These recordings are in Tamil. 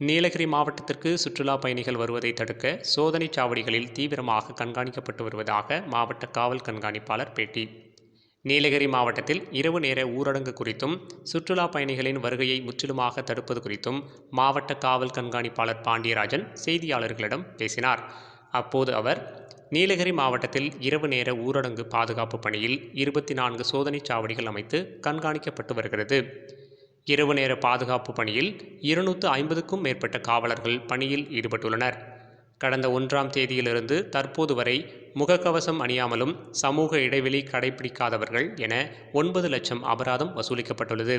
நீலகிரி மாவட்டத்திற்கு சுற்றுலா பயணிகள் வருவதை தடுக்க சோதனைச் சாவடிகளில் தீவிரமாக கண்காணிக்கப்பட்டு வருவதாக மாவட்ட காவல் கண்காணிப்பாளர் பேட்டி. நீலகிரி மாவட்டத்தில் இரவு நேர ஊரடங்கு குறித்தும் சுற்றுலா பயணிகளின் வருகையை முற்றிலுமாக தடுப்பது குறித்தும் மாவட்ட காவல் கண்காணிப்பாளர் பாண்டியராஜன் செய்தியாளர்களிடம் பேசினார். அப்போது அவர் நீலகிரி மாவட்டத்தில் இரவு நேர ஊரடங்கு பாதுகாப்பு பணியில் இருபத்தி நான்கு சோதனைச் சாவடிகள் அமைத்து கண்காணிக்கப்பட்டு வருகிறது. இரவு நேர பாதுகாப்பு பணியில் இருநூற்று ஐம்பதுக்கும் மேற்பட்ட காவலர்கள் பணியில் ஈடுபட்டுள்ளனர். கடந்த ஒன்றாம் தேதியிலிருந்து தற்போது வரை முகக்கவசம் அணியாமலும் சமூக இடைவெளி கடைபிடிக்காதவர்கள் என ஒன்பது லட்சம் அபராதம் வசூலிக்கப்பட்டுள்ளது.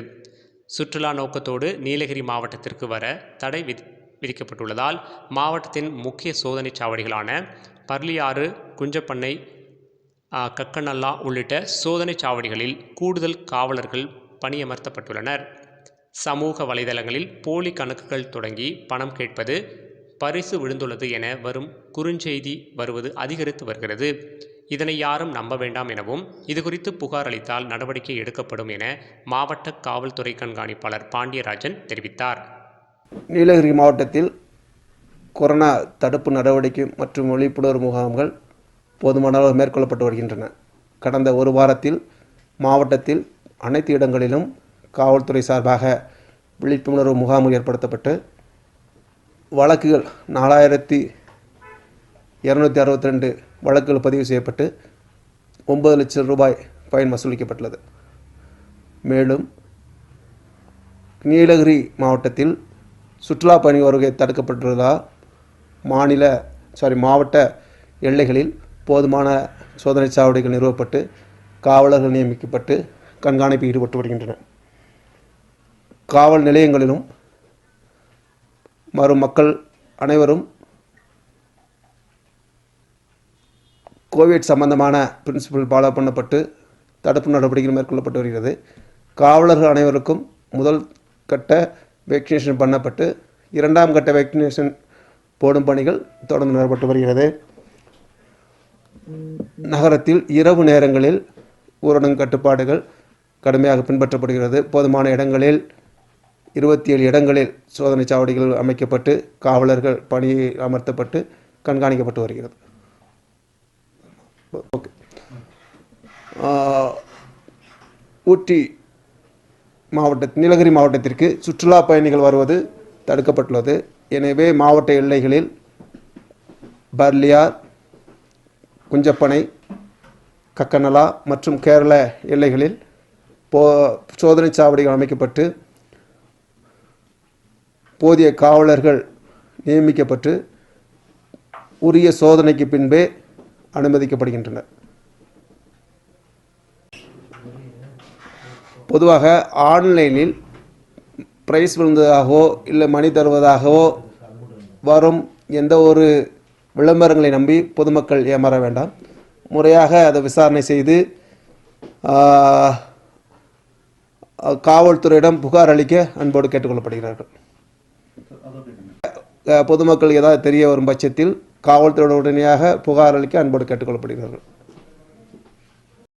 சுற்றுலா நோக்கத்தோடு நீலகிரி மாவட்டத்திற்கு வர தடை விதி விதிக்கப்பட்டுள்ளதால் மாவட்டத்தின் முக்கிய சோதனைச் சாவடிகளான பர்லியாறு குஞ்சப்பண்ணை கக்கநல்லா உள்ளிட்ட சோதனைச் சாவடிகளில் கூடுதல் காவலர்கள் பணியமர்த்தப்பட்டுள்ளனர். சமூக வலைதளங்களில் போலி கணக்குகள் தொடங்கி பணம் கேட்பது பரிசு விழுந்துள்ளது என வரும் குறுஞ்செய்தி வருவது அதிகரித்து வருகிறது. இதனை யாரும் நம்ப வேண்டாம் எனவும் இதுகுறித்து புகார் அளித்தால் நடவடிக்கை எடுக்கப்படும் என மாவட்ட காவல்துறை கண்காணிப்பாளர் பாண்டியராஜன் தெரிவித்தார். நீலகிரி மாவட்டத்தில் கொரோனா தடுப்பு நடவடிக்கை மற்றும் விழிப்புணர்வு முகாம்கள் போதுமான அளவு மேற்கொள்ளப்பட்டு வருகின்றன. கடந்த ஒரு வாரத்தில் மாவட்டத்தில் அனைத்து இடங்களிலும் காவல்துறை சார்பாக விழிப்புணர்வு முகாம் ஏற்படுத்தப்பட்டு வழக்குகள் நாலாயிரத்தி இரநூத்தி அறுபத்தி ரெண்டு வழக்குகள் பதிவு செய்யப்பட்டு ஒன்பது லட்சம் ரூபாய் பயன் வசூலிக்கப்பட்டுள்ளது. மேலும் நீலகிரி மாவட்டத்தில் சுற்றுலா பயணி வருகை தடுக்கப்பட்டுள்ளதால் மாநில சாரி மாவட்ட எல்லைகளில் போதுமான சோதனை சாவடிகள் நிறுவப்பட்டு காவலர்கள் நியமிக்கப்பட்டு கண்காணிப்பில் ஈடுபட்டு வருகின்றன காவல் நிலையங்களிலும் வரும் மக்கள் அனைவரும் கோவிட் சம்பந்தமான பிரின்சிபல் ஃபாலோ பண்ணப்பட்டு தடுப்பு நடவடிக்கைகள் மேற்கொள்ளப்பட்டு வருகிறது. காவலர்கள் அனைவருக்கும் முதல் கட்ட வேக்சினேஷன் பண்ணப்பட்டு இரண்டாம் கட்ட வேக்சினேஷன் போடும் பணிகள் தொடர்ந்து நடைபெற்று வருகிறது. நகரத்தில் இரவு நேரங்களில் ஊரடங்கு கட்டுப்பாடுகள் கடுமையாக பின்பற்றப்படுகிறது. போதுமான இடங்களில் இருபத்தி ஏழு இடங்களில் சோதனை சாவடிகள் அமைக்கப்பட்டு காவலர்கள் பணியில் அமர்த்தப்பட்டு கண்காணிக்கப்பட்டு வருகிறது. ஓகே. ஊட்டி மாவட்ட நீலகிரி மாவட்டத்திற்கு சுற்றுலா பயணிகள் வருவது தடுக்கப்பட்டுள்ளது. எனவே மாவட்ட எல்லைகளில் பர்லியார் குஞ்சப்பனை கக்கநலா மற்றும் கேரள எல்லைகளில் போ சோதனை சாவடிகள் அமைக்கப்பட்டு போதிய காவலர்கள் நியமிக்கப்பட்டு உரிய சோதனைக்கு பின்பே அனுமதிக்கப்படுகின்றனர். பொதுவாக ஆன்லைனில் ப்ரைஸ் விழுந்ததாகவோ இல்லை மணி தருவதாகவோ வரும் எந்த ஒரு விளம்பரங்களை நம்பி பொதுமக்கள் ஏமாற வேண்டாம். முறையாக அதை விசாரணை செய்து காவல்துறையிடம் புகார் அளிக்க அன்போடு கேட்டுக்கொள்ளப்படுகிறார்கள். பொதுமக்கள் ஏதாவது தெரிய வரும் பட்சத்தில் காவல்துறையுடன் உடனடியாக புகார் அளிக்க அன்போடு கேட்டுக்கொள்ளப்படுகிறார்கள்.